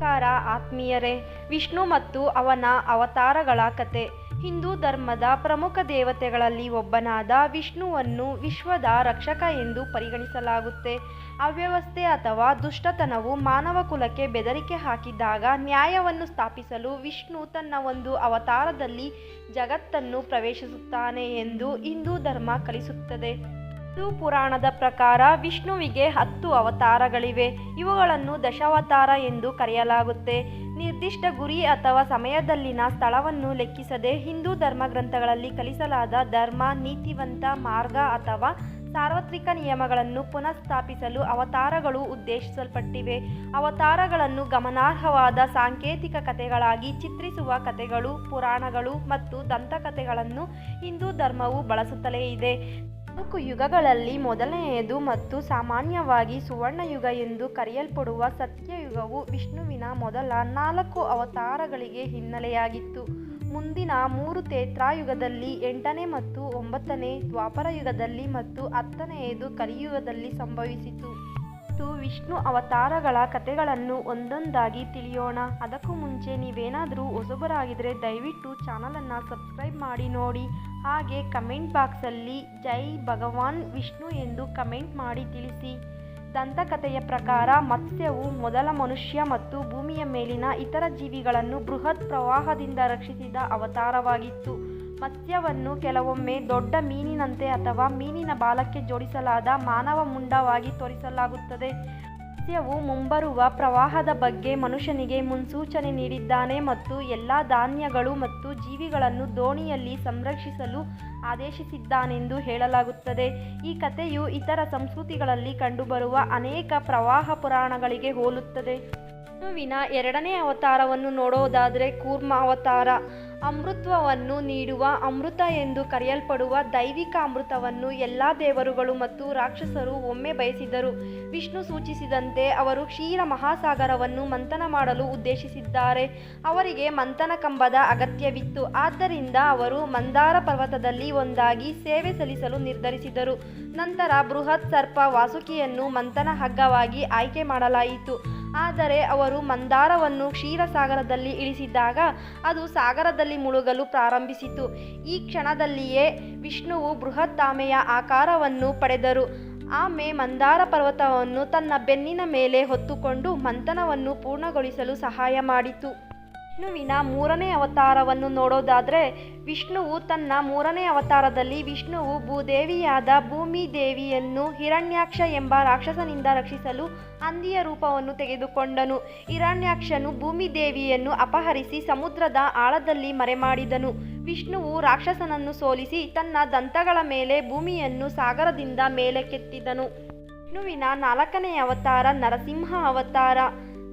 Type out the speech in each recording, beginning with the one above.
ನಮಸ್ಕಾರ ಆತ್ಮೀಯರೇ, ವಿಷ್ಣು ಮತ್ತು ಅವನ ಅವತಾರಗಳ ಕತೆ. ಹಿಂದೂ ಧರ್ಮದ ಪ್ರಮುಖ ದೇವತೆಗಳಲ್ಲಿ ಒಬ್ಬನಾದ ವಿಷ್ಣುವನ್ನು ವಿಶ್ವದ ರಕ್ಷಕ ಎಂದು ಪರಿಗಣಿಸಲಾಗುತ್ತೆ. ಅವ್ಯವಸ್ಥೆ ಅಥವಾ ದುಷ್ಟತನವು ಮಾನವ ಕುಲಕ್ಕೆ ಬೆದರಿಕೆ ಹಾಕಿದಾಗ ನ್ಯಾಯವನ್ನು ಸ್ಥಾಪಿಸಲು ವಿಷ್ಣು ತನ್ನ ಒಂದು ಅವತಾರದಲ್ಲಿ ಜಗತ್ತನ್ನು ಪ್ರವೇಶಿಸುತ್ತಾನೆ ಎಂದು ಹಿಂದೂ ಧರ್ಮ ಕಲಿಸುತ್ತದೆ. ಹಿಂದೂ ಪುರಾಣದ ಪ್ರಕಾರ ವಿಷ್ಣುವಿಗೆ ಹತ್ತು ಅವತಾರಗಳಿವೆ. ಇವುಗಳನ್ನು ದಶಾವತಾರ ಎಂದು ಕರೆಯಲಾಗುತ್ತೆ. ನಿರ್ದಿಷ್ಟ ಗುರಿ ಅಥವಾ ಸಮಯದಲ್ಲಿನ ಸ್ಥಳವನ್ನು ಲೆಕ್ಕಿಸದೆ ಹಿಂದೂ ಧರ್ಮ ಗ್ರಂಥಗಳಲ್ಲಿ ಕಲಿಸಲಾದ ಧರ್ಮ, ನೀತಿವಂತ ಮಾರ್ಗ ಅಥವಾ ಸಾರ್ವತ್ರಿಕ ನಿಯಮಗಳನ್ನು ಪುನಃಸ್ಥಾಪಿಸಲು ಅವತಾರಗಳು ಉದ್ದೇಶಿಸಲ್ಪಟ್ಟಿವೆ. ಅವತಾರಗಳನ್ನು ಗಮನಾರ್ಹವಾದ ಸಾಂಕೇತಿಕ ಕಥೆಗಳಾಗಿ ಚಿತ್ರಿಸುವ ಕಥೆಗಳು, ಪುರಾಣಗಳು ಮತ್ತು ದಂತಕಥೆಗಳನ್ನು ಹಿಂದೂ ಧರ್ಮವು ಬಳಸುತ್ತಲೇ ಇದೆ. ನಾಲ್ಕು ಯುಗಗಳಲ್ಲಿ ಮೊದಲನೆಯದು ಮತ್ತು ಸಾಮಾನ್ಯವಾಗಿ ಸುವರ್ಣಯುಗ ಎಂದು ಕರೆಯಲ್ಪಡುವ ಸತ್ಯಯುಗವು ವಿಷ್ಣುವಿನ ಮೊದಲ ನಾಲ್ಕು ಅವತಾರಗಳಿಗೆ ಹಿನ್ನೆಲೆಯಾಗಿತ್ತು. ಮುಂದಿನ ಮೂರು ತೇತ್ರಾಯುಗದಲ್ಲಿ ಎಂಟನೇ ಮತ್ತು ಒಂಬತ್ತನೇ ದ್ವಾಪರ ಯುಗದಲ್ಲಿ ಮತ್ತು ಹತ್ತನೆಯದು ಕಲಿಯುಗದಲ್ಲಿ ಸಂಭವಿಸಿತು. ಮತ್ತು ವಿಷ್ಣು ಅವತಾರಗಳ ಕಥೆಗಳನ್ನು ಒಂದೊಂದಾಗಿ ತಿಳಿಯೋಣ. ಅದಕ್ಕೂ ಮುಂಚೆ ನೀವೇನಾದರೂ ಹೊಸಬರಾಗಿದ್ದರೆ ದಯವಿಟ್ಟು ಚಾನಲನ್ನು ಸಬ್ಸ್ಕ್ರೈಬ್ ಮಾಡಿ ನೋಡಿ. ಹಾಗೆ ಕಮೆಂಟ್ ಬಾಕ್ಸಲ್ಲಿ ಜೈ ಭಗವಾನ್ ವಿಷ್ಣು ಎಂದು ಕಮೆಂಟ್ ಮಾಡಿ ತಿಳಿಸಿ. ದಂತಕಥೆಯ ಪ್ರಕಾರ ಮತ್ಸ್ಯವು ಮೊದಲ ಮನುಷ್ಯ ಮತ್ತು ಭೂಮಿಯ ಮೇಲಿನ ಇತರ ಜೀವಿಗಳನ್ನು ಬೃಹತ್ ಪ್ರವಾಹದಿಂದ ರಕ್ಷಿಸಿದ ಅವತಾರವಾಗಿತ್ತು. ಮತ್ಸ್ಯವನ್ನು ಕೆಲವೊಮ್ಮೆ ದೊಡ್ಡ ಮೀನಿನಂತೆ ಅಥವಾ ಮೀನಿನ ಬಾಲಕ್ಕೆ ಜೋಡಿಸಲಾದ ಮಾನವ ಮುಂಡವಾಗಿ ತೋರಿಸಲಾಗುತ್ತದೆ. ಮತ್ಸ್ಯವು ಮುಂಬರುವ ಪ್ರವಾಹದ ಬಗ್ಗೆ ಮನುಷ್ಯನಿಗೆ ಮುನ್ಸೂಚನೆ ನೀಡಿದ್ದಾನೆ ಮತ್ತು ಎಲ್ಲ ಧಾನ್ಯಗಳು ಮತ್ತು ಜೀವಿಗಳನ್ನು ದೋಣಿಯಲ್ಲಿ ಸಂರಕ್ಷಿಸಲು ಆದೇಶಿಸಿದ್ದಾನೆಂದು ಹೇಳಲಾಗುತ್ತದೆ. ಈ ಕಥೆಯು ಇತರ ಸಂಸ್ಕೃತಿಗಳಲ್ಲಿ ಕಂಡುಬರುವ ಅನೇಕ ಪ್ರವಾಹ ಪುರಾಣಗಳಿಗೆ ಹೋಲುತ್ತದೆ. ವಿಷ್ಣುವಿನ ಎರಡನೇ ಅವತಾರವನ್ನು ನೋಡೋದಾದರೆ ಕೂರ್ಮ ಅವತಾರ. ಅಮೃತವನ್ನು ನೀಡುವ ಅಮೃತ ಎಂದು ಕರೆಯಲ್ಪಡುವ ದೈವಿಕ ಅಮೃತವನ್ನು ಎಲ್ಲ ದೇವರುಗಳು ಮತ್ತು ರಾಕ್ಷಸರು ಒಮ್ಮೆ ಬಯಸಿದರು. ವಿಷ್ಣು ಸೂಚಿಸಿದಂತೆ ಅವರು ಕ್ಷೀರ ಮಹಾಸಾಗರವನ್ನು ಮಂಥನ ಮಾಡಲು ಉದ್ದೇಶಿಸಿದ್ದಾರೆ. ಅವರಿಗೆ ಮಂಥನ ಕಂಬದ ಅಗತ್ಯವಿತ್ತು. ಆದ್ದರಿಂದ ಅವರು ಮಂದಾರ ಪರ್ವತದಲ್ಲಿ ಒಂದಾಗಿ ಸೇವೆ ಸಲ್ಲಿಸಲು ನಿರ್ಧರಿಸಿದರು. ನಂತರ ಬೃಹತ್ ಸರ್ಪ ವಾಸುಕಿಯನ್ನು ಮಂಥನ ಹಗ್ಗವಾಗಿ ಆಯ್ಕೆ ಮಾಡಲಾಯಿತು. ಆದರೆ ಅವರು ಮಂದಾರವನ್ನು ಕ್ಷೀರಸಾಗರದಲ್ಲಿ ಇಳಿಸಿದಾಗ ಅದು ಸಾಗರದಲ್ಲಿ ಮುಳುಗಲು ಪ್ರಾರಂಭಿಸಿತು. ಈ ಕ್ಷಣದಲ್ಲಿಯೇ ವಿಷ್ಣುವು ಬೃಹತ್ತಾಮೆಯ ಆಕಾರವನ್ನು ಪಡೆದರು. ಆಮೆ ಮಂದಾರ ಪರ್ವತವನ್ನು ತನ್ನ ಬೆನ್ನಿನ ಮೇಲೆ ಹೊತ್ತುಕೊಂಡು ಮಂಥನವನ್ನು ಪೂರ್ಣಗೊಳಿಸಲು ಸಹಾಯ ಮಾಡಿತು. ವಿಷ್ಣುವಿನ ಮೂರನೇ ಅವತಾರವನ್ನು ನೋಡೋದಾದರೆ ವಿಷ್ಣುವು ತನ್ನ ಮೂರನೇ ಅವತಾರದಲ್ಲಿ ವಿಷ್ಣುವು ಭೂದೇವಿಯಾದ ಭೂಮಿ ದೇವಿಯನ್ನು ಹಿರಣ್ಯಾಕ್ಷ ಎಂಬ ರಾಕ್ಷಸನಿಂದ ರಕ್ಷಿಸಲು ಹಂದಿಯ ರೂಪವನ್ನು ತೆಗೆದುಕೊಂಡನು. ಹಿರಣ್ಯಾಕ್ಷನು ಭೂಮಿ ದೇವಿಯನ್ನು ಅಪಹರಿಸಿ ಸಮುದ್ರದ ಆಳದಲ್ಲಿ ಮರೆಮಾಡಿದನು. ವಿಷ್ಣುವು ರಾಕ್ಷಸನನ್ನು ಸೋಲಿಸಿ ತನ್ನ ದಂತಗಳ ಮೇಲೆ ಭೂಮಿಯನ್ನು ಸಾಗರದಿಂದ ಮೇಲಕ್ಕೆತ್ತಿದನು. ವಿಷ್ಣುವಿನ ನಾಲ್ಕನೇ ಅವತಾರ ನರಸಿಂಹ ಅವತಾರ.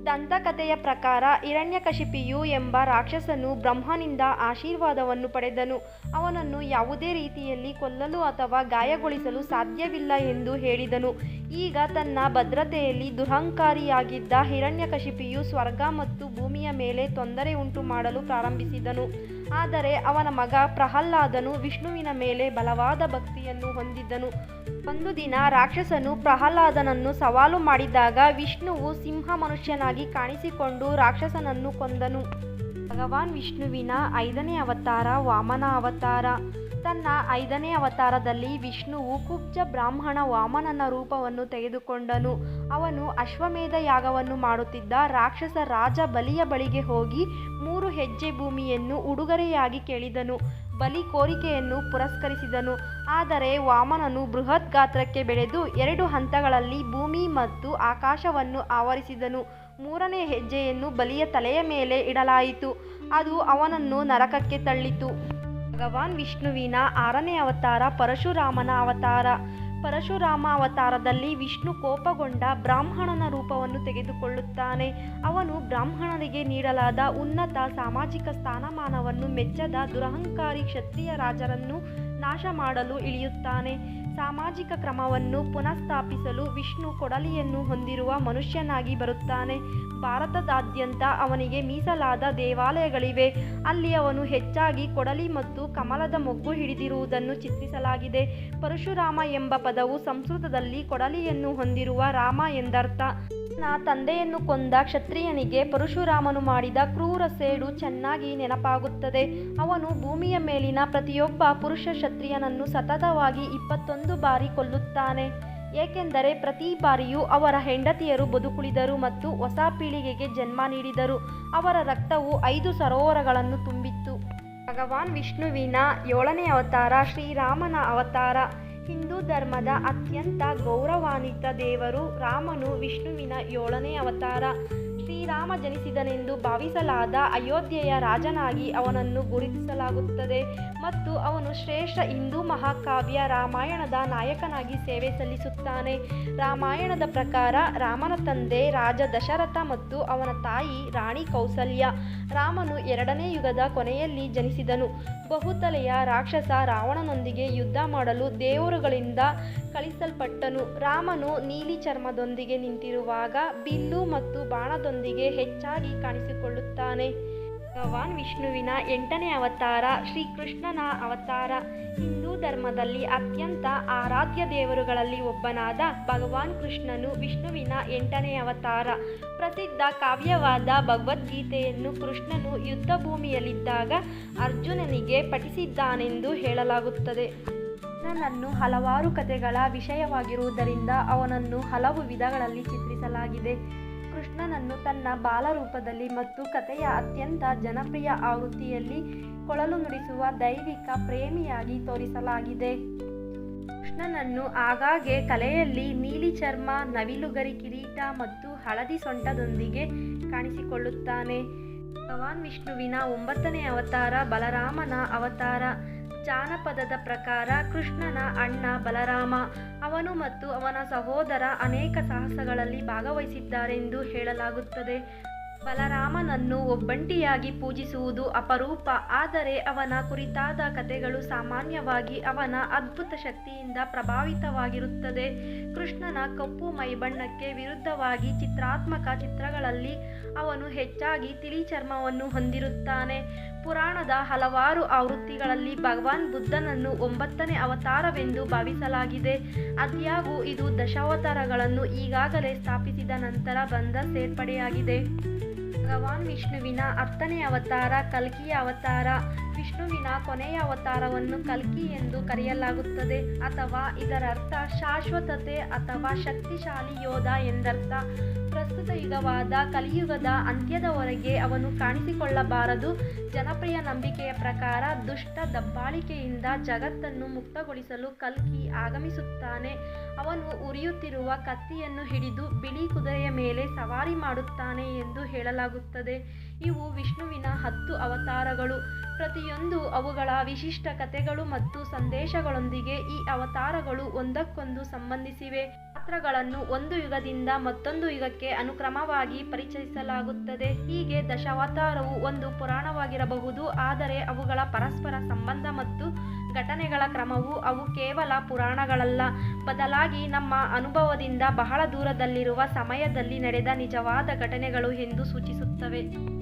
ದಂತಕಥೆಯ ಪ್ರಕಾರ ಹಿರಣ್ಯಕಶಿಪಿಯು ಎಂಬ ರಾಕ್ಷಸನು ಬ್ರಹ್ಮನಿಂದ ಆಶೀರ್ವಾದವನ್ನು ಪಡೆದನು. ಅವನನ್ನು ಯಾವುದೇ ರೀತಿಯಲ್ಲಿ ಕೊಲ್ಲಲು ಅಥವಾ ಗಾಯಗೊಳಿಸಲು ಸಾಧ್ಯವಿಲ್ಲ ಎಂದು ಹೇಳಿದನು. ಈಗ ತನ್ನ ಭದ್ರತೆಯಲ್ಲಿ ದುರಹಂಕಾರಿಯಾಗಿದ್ದ ಹಿರಣ್ಯಕಶಿಪಿಯು ಸ್ವರ್ಗ ಮತ್ತು ಭೂಮಿಯ ಮೇಲೆ ತೊಂದರೆ ಉಂಟು ಮಾಡಲು ಪ್ರಾರಂಭಿಸಿದನು. ಆದರೆ ಅವನ ಮಗ ಪ್ರಹ್ಲಾದನು ವಿಷ್ಣುವಿನ ಮೇಲೆ ಬಲವಾದ ಭಕ್ತಿಯನ್ನು ಹೊಂದಿದ್ದನು. ಒಂದು ದಿನ ರಾಕ್ಷಸನು ಪ್ರಹ್ಲಾದನನ್ನು ಸವಾಲು ಮಾಡಿದಾಗ ವಿಷ್ಣುವು ಸಿಂಹ ಮನುಷ್ಯನಾಗಿ ಕಾಣಿಸಿಕೊಂಡು ರಾಕ್ಷಸನನ್ನು ಕೊಂದನು. ಭಗವಾನ್ ವಿಷ್ಣುವಿನ ಐದನೇ ಅವತಾರ ವಾಮನ ಅವತಾರ. ತನ್ನ ಐದನೇ ಅವತಾರದಲ್ಲಿ ವಿಷ್ಣುವು ಕುಬ್ಜ ಬ್ರಾಹ್ಮಣ ವಾಮನನ ರೂಪವನ್ನು ತೆಗೆದುಕೊಂಡನು. ಅವನು ಅಶ್ವಮೇಧ ಯಾಗವನ್ನು ಮಾಡುತ್ತಿದ್ದ ರಾಕ್ಷಸ ರಾಜ ಬಲಿಯ ಬಳಿಗೆ ಹೋಗಿ ಮೂರು ಹೆಜ್ಜೆ ಭೂಮಿಯನ್ನು ಉಡುಗೊರೆಯಾಗಿ ಕೇಳಿದನು. ಬಲಿ ಕೋರಿಕೆಯನ್ನು ಪುರಸ್ಕರಿಸಿದನು. ಆದರೆ ವಾಮನನು ಬೃಹತ್ ಗಾತ್ರಕ್ಕೆ ಬೆಳೆದು ಎರಡು ಹಂತಗಳಲ್ಲಿ ಭೂಮಿ ಮತ್ತು ಆಕಾಶವನ್ನು ಆವರಿಸಿದನು. ಮೂರನೇ ಹೆಜ್ಜೆಯನ್ನು ಬಲಿಯ ತಲೆಯ ಮೇಲೆ ಇಡಲಾಯಿತು. ಅದು ಅವನನ್ನು ನರಕಕ್ಕೆ ತಳ್ಳಿತು. ಭಗವಾನ್ ವಿಷ್ಣುವಿನ ಆರನೇ ಅವತಾರ ಪರಶುರಾಮನ ಅವತಾರ. ಪರಶುರಾಮ ಅವತಾರದಲ್ಲಿ ವಿಷ್ಣು ಕೋಪಗೊಂಡ ಬ್ರಾಹ್ಮಣನ ರೂಪವನ್ನು ತೆಗೆದುಕೊಳ್ಳುತ್ತಾನೆ. ಅವನು ಬ್ರಾಹ್ಮಣರಿಗೆ ನೀಡಲಾದ ಉನ್ನತ ಸಾಮಾಜಿಕ ಸ್ಥಾನಮಾನವನ್ನು ಮೆಚ್ಚದ ದುರಹಂಕಾರಿ ಕ್ಷತ್ರಿಯ ರಾಜರನ್ನು ನಾಶ ಮಾಡಲು ಇಳಿಯುತ್ತಾನೆ. ಸಾಮಾಜಿಕ ಕ್ರಮವನ್ನು ಪುನಃಸ್ಥಾಪಿಸಲು ವಿಷ್ಣು ಕೊಡಲಿಯನ್ನು ಹೊಂದಿರುವ ಮನುಷ್ಯನಾಗಿ ಬರುತ್ತಾನೆ. ಭಾರತದಾದ್ಯಂತ ಅವನಿಗೆ ಮೀಸಲಾದ ದೇವಾಲಯಗಳಿವೆ. ಅಲ್ಲಿ ಅವನು ಹೆಚ್ಚಾಗಿ ಕೊಡಲಿ ಮತ್ತು ಕಮಲದ ಮೊಗ್ಗು ಹಿಡಿದಿರುವುದನ್ನು ಚಿತ್ರಿಸಲಾಗಿದೆ. ಪರಶುರಾಮ ಎಂಬ ಪದವು ಸಂಸ್ಕೃತದಲ್ಲಿ ಕೊಡಲಿಯನ್ನು ಹೊಂದಿರುವ ರಾಮ ಎಂದರ್ಥ. ನ ತಂದೆಯನ್ನು ಕೊಂದ ಕ್ಷತ್ರಿಯನಿಗೆ ಪರಶುರಾಮನು ಮಾಡಿದ ಕ್ರೂರ ಸೇಡು ಚೆನ್ನಾಗಿ ನೆನಪಾಗುತ್ತದೆ. ಅವನು ಭೂಮಿಯ ಮೇಲಿನ ಪ್ರತಿಯೊಬ್ಬ ಪುರುಷ ಕ್ಷತ್ರಿಯನನ್ನು ಸತತವಾಗಿ ಇಪ್ಪತ್ತೊಂದು ಬಾರಿ ಕೊಲ್ಲುತ್ತಾನೆ. ಏಕೆಂದರೆ ಪ್ರತಿ ಬಾರಿಯೂ ಅವರ ಹೆಂಡತಿಯರು ಬದುಕುಳಿದರು ಮತ್ತು ಹೊಸ ಪೀಳಿಗೆಗೆ ಜನ್ಮ ನೀಡಿದರು. ಅವರ ರಕ್ತವು ಐದು ಸರೋವರಗಳನ್ನು ತುಂಬಿತ್ತು. ಭಗವಾನ್ ವಿಷ್ಣುವಿನ ಏಳನೇ ಅವತಾರ ಶ್ರೀರಾಮನ ಅವತಾರ. ಹಿಂದೂ ಧರ್ಮದ ಅತ್ಯಂತ ಗೌರವಾನ್ವಿತ ದೇವರು ರಾಮನು ವಿಷ್ಣುವಿನ ಏಳನೇ ಅವತಾರ. ಶ್ರೀರಾಮ ಜನಿಸಿದನೆಂದು ಭಾವಿಸಲಾದ ಅಯೋಧ್ಯೆಯ ರಾಜನಾಗಿ ಅವನನ್ನು ಗುರುತಿಸಲಾಗುತ್ತದೆ ಮತ್ತು ಅವನು ಶ್ರೇಷ್ಠ ಹಿಂದೂ ಮಹಾಕಾವ್ಯ ರಾಮಾಯಣದ ನಾಯಕನಾಗಿ ಸೇವೆ ಸಲ್ಲಿಸುತ್ತಾನೆ. ರಾಮಾಯಣದ ಪ್ರಕಾರ ರಾಮನ ತಂದೆ ರಾಜ ದಶರಥ ಮತ್ತು ಅವನ ತಾಯಿ ರಾಣಿ ಕೌಸಲ್ಯ ರಾಮನು ಎರಡನೇ ಯುಗದ ಕೊನೆಯಲ್ಲಿ ಜನಿಸಿದನು. ಬಹುತಲೆಯ ರಾಕ್ಷಸ ರಾವಣನೊಂದಿಗೆ ಯುದ್ಧ ಮಾಡಲು ದೇವರುಗಳಿಂದ ಕಳಿಸಲ್ಪಟ್ಟನು. ರಾಮನು ನೀಲಿ ಚರ್ಮದೊಂದಿಗೆ ನಿಂತಿರುವಾಗ ಬಿಲ್ಲು ಮತ್ತು ಬಾಣದೊಂದಿಗೆ ಹೆಚ್ಚಾಗಿ ಕಾಣಿಸಿಕೊಳ್ಳುತ್ತಾನೆ. ಭಗವಾನ್ ವಿಷ್ಣುವಿನ ಎಂಟನೇ ಅವತಾರ, ಶ್ರೀಕೃಷ್ಣನ ಅವತಾರ. ಹಿಂದೂ ಧರ್ಮದಲ್ಲಿ ಅತ್ಯಂತ ಆರಾಧ್ಯ ದೇವರುಗಳಲ್ಲಿ ಒಬ್ಬನಾದ ಭಗವಾನ್ ಕೃಷ್ಣನು ವಿಷ್ಣುವಿನ ಎಂಟನೇ ಅವತಾರ. ಪ್ರಸಿದ್ಧ ಕಾವ್ಯವಾದ ಭಗವದ್ಗೀತೆಯನ್ನು ಕೃಷ್ಣನು ಯುದ್ಧ ಭೂಮಿಯಲ್ಲಿದ್ದಾಗ ಅರ್ಜುನನಿಗೆ ಪಠಿಸಿದ್ದಾನೆಂದು ಹೇಳಲಾಗುತ್ತದೆ. ಕೃಷ್ಣನನ್ನು ಹಲವಾರು ಕಥೆಗಳ ವಿಷಯವಾಗಿರುವುದರಿಂದ ಅವನನ್ನು ಹಲವು ವಿಧಗಳಲ್ಲಿ ಚಿತ್ರಿಸಲಾಗಿದೆ. ಕೃಷ್ಣನನ್ನು ತನ್ನ ಬಾಲರೂಪದಲ್ಲಿ ಮತ್ತು ಕಥೆಯ ಅತ್ಯಂತ ಜನಪ್ರಿಯ ಆವೃತ್ತಿಯಲ್ಲಿ ಕೊಳಲು ನುಡಿಸುವ ದೈವಿಕ ಪ್ರೇಮಿಯಾಗಿ ತೋರಿಸಲಾಗಿದೆ. ಕೃಷ್ಣನನ್ನು ಆಗಾಗ್ಗೆ ಕಲೆಯಲ್ಲಿ ನೀಲಿ ಚರ್ಮ ನವಿಲುಗರಿ ಕಿರೀಟ ಮತ್ತು ಹಳದಿ ಸೊಂಟದೊಂದಿಗೆ ಕಾಣಿಸಿಕೊಳ್ಳುತ್ತಾನೆ. ಭಗವಾನ್ ವಿಷ್ಣುವಿನ ಒಂಬತ್ತನೇ ಅವತಾರ ಬಲರಾಮನ ಅವತಾರ. ಜಾನಪದದ ಪ್ರಕಾರ ಕೃಷ್ಣನ ಅಣ್ಣ ಬಲರಾಮ ಅವನು ಮತ್ತು ಅವನ ಸಹೋದರ ಅನೇಕ ಸಾಹಸಗಳಲ್ಲಿ ಭಾಗವಹಿಸಿದ್ದಾರೆಂದು ಹೇಳಲಾಗುತ್ತದೆ. ಬಲರಾಮನನ್ನು ಒಬ್ಬಂಟಿಯಾಗಿ ಪೂಜಿಸುವುದು ಅಪರೂಪ, ಆದರೆ ಅವನ ಕುರಿತಾದ ಕಥೆಗಳು ಸಾಮಾನ್ಯವಾಗಿ ಅವನ ಅದ್ಭುತ ಶಕ್ತಿಯಿಂದ ಪ್ರಭಾವಿತವಾಗಿರುತ್ತದೆ. ಕೃಷ್ಣನ ಕಪ್ಪು ಮೈಬಣ್ಣಕ್ಕೆ ವಿರುದ್ಧವಾಗಿ ಚಿತ್ರಾತ್ಮಕ ಚಿತ್ರಗಳಲ್ಲಿ ಅವನು ಹೆಚ್ಚಾಗಿ ತಿಳಿ ಚರ್ಮವನ್ನು ಹೊಂದಿರುತ್ತಾನೆ. ಪುರಾಣದ ಹಲವಾರು ಆವೃತ್ತಿಗಳಲ್ಲಿ ಭಗವಾನ್ ಬುದ್ಧನನ್ನು ಒಂಬತ್ತನೇ ಅವತಾರವೆಂದು ಭಾವಿಸಲಾಗಿದೆ. ಅದ್ಯಾಗೂ ಇದು ದಶಾವತಾರಗಳನ್ನು ಈಗಾಗಲೇ ಸ್ಥಾಪಿಸಿದ ನಂತರ ಬಂದ ಸೇರ್ಪಡೆಯಾಗಿದೆ. ಭಗವಾನ್ ವಿಷ್ಣುವಿನ ಹತ್ತನೇ ಅವತಾರ ಕಲ್ಕಿಯ ಅವತಾರ ವಿಷ್ಣುವಿನ ಕೊನೆಯ ಅವತಾರವನ್ನು ಕಲ್ಕಿ ಎಂದು ಕರೆಯಲಾಗುತ್ತದೆ. ಅಥವಾ ಇದರರ್ಥ ಶಾಶ್ವತತೆ ಅಥವಾ ಶಕ್ತಿಶಾಲಿ ಯೋಧ ಎಂದರ್ಥ. ಪ್ರಸ್ತುತ ಯುಗವಾದ ಕಲಿಯುಗದ ಅಂತ್ಯದವರೆಗೆ ಅವನು ಕಾಣಿಸಿಕೊಳ್ಳಬಾರದು. ಜನಪ್ರಿಯ ನಂಬಿಕೆಯ ಪ್ರಕಾರ ದುಷ್ಟ ದಬ್ಬಾಳಿಕೆಯಿಂದ ಜಗತ್ತನ್ನು ಮುಕ್ತಗೊಳಿಸಲು ಕಲ್ಕಿ ಆಗಮಿಸುತ್ತಾನೆ. ಅವನು ಉರಿಯುತ್ತಿರುವ ಕತ್ತಿಯನ್ನು ಹಿಡಿದು ಬಿಳಿ ಕುದುರೆಯ ಮೇಲೆ ಸವಾರಿ ಮಾಡುತ್ತಾನೆ ಎಂದು ಹೇಳಲಾಗುತ್ತದೆ. ಇವು ವಿಷ್ಣುವಿನ ಹತ್ತು ಅವತಾರಗಳು. ಪ್ರತಿಯೊಂದು ಅವುಗಳ ವಿಶಿಷ್ಟ ಕಥೆಗಳು ಮತ್ತು ಸಂದೇಶಗಳೊಂದಿಗೆ ಈ ಅವತಾರಗಳು ಒಂದಕ್ಕೊಂದು ಸಂಬಂಧಿಸಿವೆ. ಪಾತ್ರಗಳನ್ನು ಒಂದು ಯುಗದಿಂದ ಮತ್ತೊಂದು ಯುಗಕ್ಕೆ ಅನುಕ್ರಮವಾಗಿ ಪರಿಚಯಿಸಲಾಗುತ್ತದೆ. ಹೀಗೆ ದಶಾವತಾರವು ಒಂದು ಪುರಾಣವಾಗಿರಬಹುದು, ಆದರೆ ಅವುಗಳ ಪರಸ್ಪರ ಸಂಬಂಧ ಮತ್ತು ಘಟನೆಗಳ ಕ್ರಮವು ಅವು ಕೇವಲ ಪುರಾಣಗಳಲ್ಲ. ಬದಲಾಗಿ ನಮ್ಮ ಅನುಭವದಿಂದ ಬಹಳ ದೂರದಲ್ಲಿರುವ ಸಮಯದಲ್ಲಿ ನಡೆದ ನಿಜವಾದ ಘಟನೆಗಳು ಎಂದು ಸೂಚಿಸುತ್ತವೆ.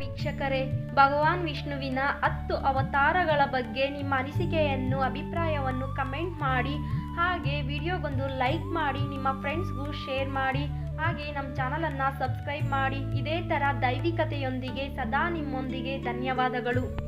ವೀಕ್ಷಕರೇ, ಭಗವಾನ್ ವಿಷ್ಣುವಿನ ಹತ್ತು ಅವತಾರಗಳ ಬಗ್ಗೆ ನಿಮ್ಮ ಅನಿಸಿಕೆಯನ್ನು, ಅಭಿಪ್ರಾಯವನ್ನು ಕಮೆಂಟ್ ಮಾಡಿ, ಹಾಗೆ ವಿಡಿಯೋಗೊಂದು ಲೈಕ್ ಮಾಡಿ, ನಿಮ್ಮ ಫ್ರೆಂಡ್ಸ್ಗೂ ಶೇರ್ ಮಾಡಿ, ಹಾಗೆ ನಮ್ಮ ಚಾನಲನ್ನು ಸಬ್ಸ್ಕ್ರೈಬ್ ಮಾಡಿ, ಇದೇ ಥರ ದೈವಿಕತೆಯೊಂದಿಗೆ ಸದಾ ನಿಮ್ಮೊಂದಿಗೆ ಧನ್ಯವಾದಗಳು.